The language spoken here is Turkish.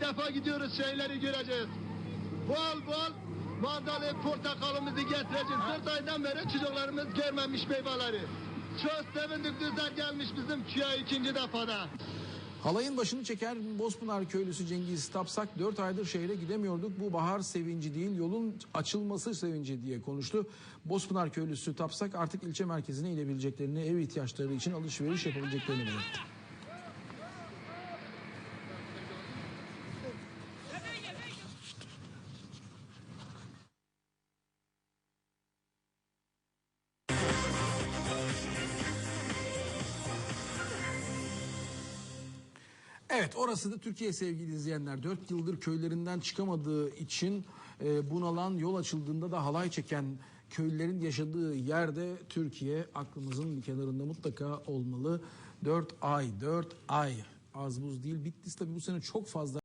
defa gidiyoruz şeyleri göreceğiz. Bol bol mandalina portakalımızı getireceğiz. Dört aydan beri çocuklarımız görmemiş meyveleri. Çok sevindik güzel gelmiş bizim köye ikinci defada. Halayın başını çeken Bozpınar köylüsü Cengiz Tapsak 4 aydır şehre gidemiyorduk. Bu bahar sevinci değil yolun açılması sevinci diye konuştu. Bozpınar köylüsü Tapsak artık ilçe merkezine inebileceklerini, ev ihtiyaçları için alışveriş yapabileceklerini belirtti. Evet orası da Türkiye sevgili izleyenler. 4 yıldır köylerinden çıkamadığı için e, bunalan yol açıldığında da halay çeken köylülerin yaşadığı yerde Türkiye aklımızın bir kenarında mutlaka olmalı. 4 ay 4 ay az buz değil. Bitlis tabii bu sene çok fazla